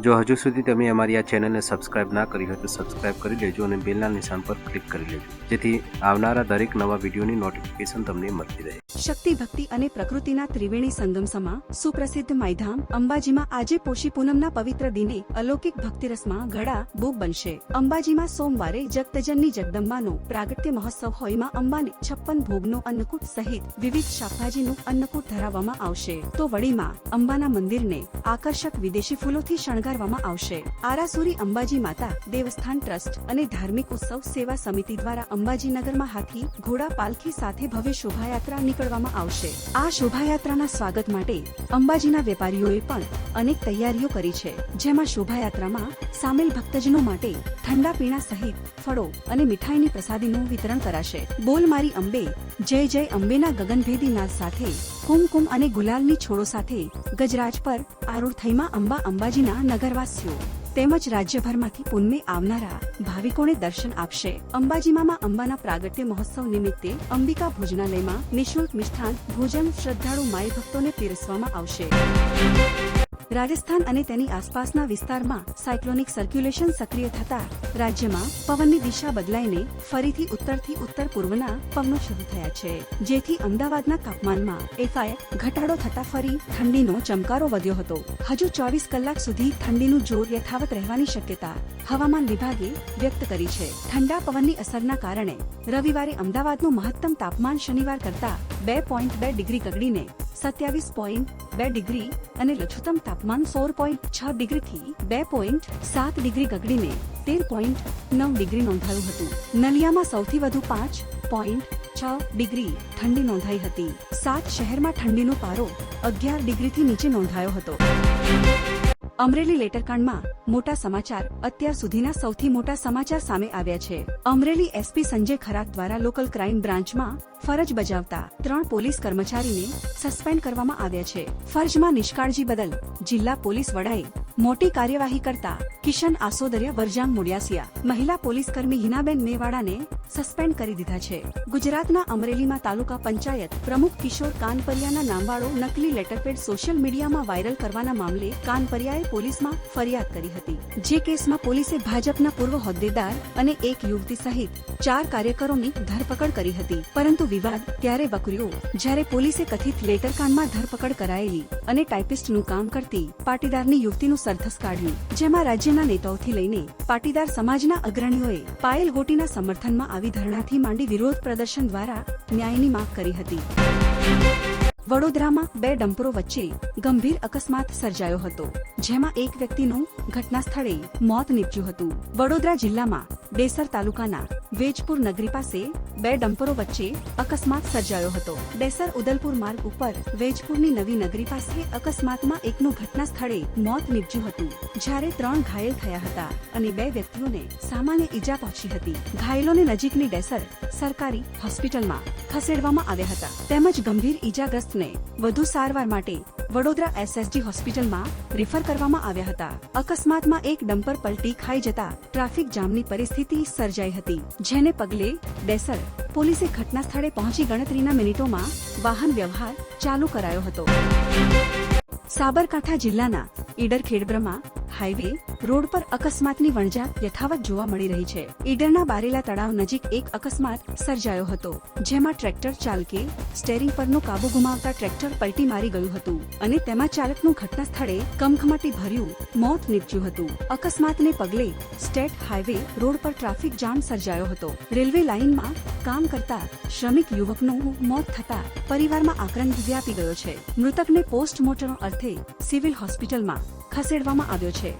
જો હજુ સુધી તમે અમારી આ ચેનલને સબસ્ક્રાઇબ ના કરી હોય તો સબસ્ક્રાઇબ કરી લેજો અને બેલના નિશાન પર ક્લિક કરી લેજો. જેથી આવનારા દરેક નવા વિડીયોની નોટિફિકેશન તમને મળતી રહે. શક્તિ, ભક્તિ અને પ્રકૃતિના ત્રિવેણી સંગમસમા સુપ્રસિદ્ધ માયધામ અંબાજીમાં આજે પોષી પૂનમના પવિત્ર દિને અલૌકિક ભક્તિરસમાં ઘડા, બુક બનશે. અંબાજીમાં સોમવારે જગતજનની જગદંબાનો પ્રાગટ્ય મહોત્સવ હોયમાં અંબાને છપ્પન ભોગનો અન્નકૂટ સહિત વિવિધ શાકભાજીનું અન્નકૂટ ધરાવવામાં આવશે. તો વડીમાં અંબાના મંદિરને આકર્ષક વિદેશી ફૂલોથી શણગારવામાં આવશે. આરાસુરી અંબાજી માતા દેવસ્થાન ટ્રસ્ટ અને ધાર્મિક ઉત્સવ સેવા સમિતિ દ્વારા અંબાજીનગરમાં હાથી, ઘોડા, પાલખી સાથે ભવ્ય શોભાયાત્રા નીકળવામાં આવશે. આ શોભાયાત્રાના સ્વાગત માટે અંબાજીના વેપારીઓએ પણ અનેક તૈયારીઓ કરી છે. જેમાં શોભાયાત્રામાં સામેલ ભક્તજનો માટે ઠંડા પીણા સહિત ફળો અને મીઠાઈની પ્રસાદીનું વિતરણ કરાશે. બોલ મારી અંબે જય જય અંબેના ગગનભેદી નાદ સાથે, કુમકુમ અને ગુલાલની છોડો સાથે ગજરાજ પર આરૂઢ થઈમાં અંબા અંબાજીના નગરવાસીઓ તેમજ રાજ્યભરમાંથી પુણ્ય આવનારા ભાવિકોને દર્શન આપશે. અંબાજીમાં અંબાના પ્રાગટ્ય મહોત્સવ નિમિત્તે અંબિકા ભોજનાલયમાં નિઃશુલ્ક મિષ્ઠાન, ભોજન, શ્રદ્ધાળુ માય ભક્તોને પીરસવામાં આવશે. રાજસ્થાન અને તેની આસપાસના વિસ્તારમાં સાયક્લોનિક સર્ક્યુલેશન સક્રિય થતા રાજ્યમાં પવનની દિશા બદલાઈને ફરીથી ઉત્તરથી ઉત્તર પૂર્વના પવનો શરૂ થયા છે. જેથી અમદાવાદના તાપમાનમાં એકાએક ઘટાડો થતા ફરી ઠંડીનો ચમકારો વધ્યો હતો. હજુ ચોવીસ કલાક સુધી ઠંડીનું જોર યથાવત રહેવાની શક્યતા હવામાન વિભાગે વ્યક્ત કરી છે. ઠંડા પવનની અસરના કારણે રવિવારે અમદાવાદનું મહત્તમ તાપમાન શનિવાર કરતા બે પોઈન્ટ બે ડિગ્રી ગગડીને સત્યાવીસ પોઈન્ટ બે ડિગ્રી અને લઘુત્તમ તાપમાન સોળ પોઈન્ટ છ ડિગ્રીથી બે પોઈન્ટ સાત ડિગ્રી ગગડીને તેર પોઈન્ટ નવ ડિગ્રી નોંધાયું હતું. નલિયામાં સૌથી વધુ પાંચ પોઈન્ટ છ ડિગ્રી ઠંડી નોંધાઈ હતી. સાત શહેરમાં ઠંડીનો પારો અગિયાર ડિગ્રીથી નીચે નોંધાયો હતો. અમરેલી લેટરકાંડમાં મોટા સમાચાર અત્યાર સુધીના સૌથી મોટા સમાચાર સામે આવ્યા છે. અમરેલી એસપી સંજય ખરાત દ્વારા લોકલ ક્રાઇમ બ્રાન્ચમાં ફરજ બજાવતા ત્રણ પોલીસ કર્મચારીને સસ્પેન્ડ કરવામાં આવ્યા છે. ફરજમાં નિષ્કાળજી બદલ જિલ્લા પોલીસ વડાએ મોટી કાર્યવાહી કરતા કિશન આસોદરિયા વરજામ મુડિયાસિયા મહિલા પોલીસ કર્મી હિનાબેન મેવાડાને સસ્પેન્ડ કરી દીધા છે. ગુજરાતના અમરેલીમાં તાલુકા પંચાયત પ્રમુખ કિશોર કાનપરિયાના નામવાળો નકલી લેટરપેડ સોશિયલ મીડિયામાં વાયરલ કરવાના મામલે કાનપરિયાએ પોલીસમાં ફરિયાદ કરી હતી. જે કેસમાં પોલીસે ભાજપના પૂર્વ હોદ્દેદાર અને એક યુવતી સહિત ચાર કાર્યકરોની ધરપકડ કરી હતી. પરંતુ વિવાદ ત્યારે વકર્યો જ્યારે પોલીસે કથિત લેટરકાંડમાં ધરપકડ કરાયેલી અને ટાઈપિસ્ટનું કામ કરતી પાટીદારની યુવતીનું સરથસ કાઢ્યું, જેમાં રાજ્યના નેતાઓથી લઈને પાટીદાર સમાજના અગ્રણીઓએ પાયલ ગોટીના સમર્થનમાં આવી ધરણાથી માંડી વિરોધ પ્રદર્શન દ્વારા ન્યાયની માંગ કરી હતી. વડોદરામાં બે ડમ્પરો વચ્ચે ગંભીર અકસ્માત સર્જાયો હતો. જેમાં એક વ્યક્તિનું ઘટના સ્થળે મોત નીપજ્યું હતું. વડોદરા જિલ્લામાં ડેસર તાલુકાના વેજપુર નગરી પાસે બે ડમ્પરો વચ્ચે અકસ્માત સર્જાયો હતો. ડેસર ઉદલપુર માર્ગ ઉપર વેજપુરની નવી નગરી પાસે અકસ્માતમાં એકનું ઘટના સ્થળે મોત નીપજ્યું હતું. જ્યારે ત્રણ ઘાયલ થયા હતા અને બે વ્યક્તિઓને સામાન્ય ઈજા પહોંચી હતી. ઘાયલોને નજીકની ડેસર સરકારી હોસ્પિટલમાં ખસેડવામાં આવ્યા હતા. તેમજ ગંભીર ઈજાગ્રસ્તને વધુ સારવાર માટે વડોદરા એસએસજી હોસ્પિટલમાં રિફર કરવામાં આવ્યા હતા. અકસ્માતમાં એક ડમ્પર પલટી ખાઈ જતા ટ્રાફિક જામની પરિસ્થિતિ સર્જાઈ હતી, જેને પગલે ડેસર પોલીસે ઘટના સ્થળે પહોંચી ગણતરીના મિનિટોમાં વાહન વ્યવહાર ચાલુ કરાયો હતો. સાબરકાંઠા જિલ્લાના ઈડર ખેડબ્રહ્મા હાઈવે રોડ પર અકસ્માતની વણઝાર યથાવત જોવા મળી રહી છે. ઈડરના બારેલા તળાવ નજીક એક અકસ્માત સર્જાયો હતો, જેમાં ટ્રેક્ટર ચાલકે સ્ટેરિંગ પરનો કાબુ ગુમાવતા ટ્રેક્ટર પલટી મારી ગયું હતું અને તેમાં ચાલકનું ઘટના સ્થળે કમખમાટી ભર્યું મોત નીપજ્યું હતું. અકસ્માતને પગલે સ્ટેટ હાઈવે રોડ પર ટ્રાફિક જામ સર્જાયો હતો. રેલવે લાઇનમાં કામ કરતા શ્રમિક યુવકનું મોત થતા પરિવારમાં આક્રંદ વ્યાપી ગયો છે. મૃતકને પોસ્ટમોર્ટમ અર્થે સિવિલ હોસ્પિટલમાં ખસેડવામાં આવ્યો છે.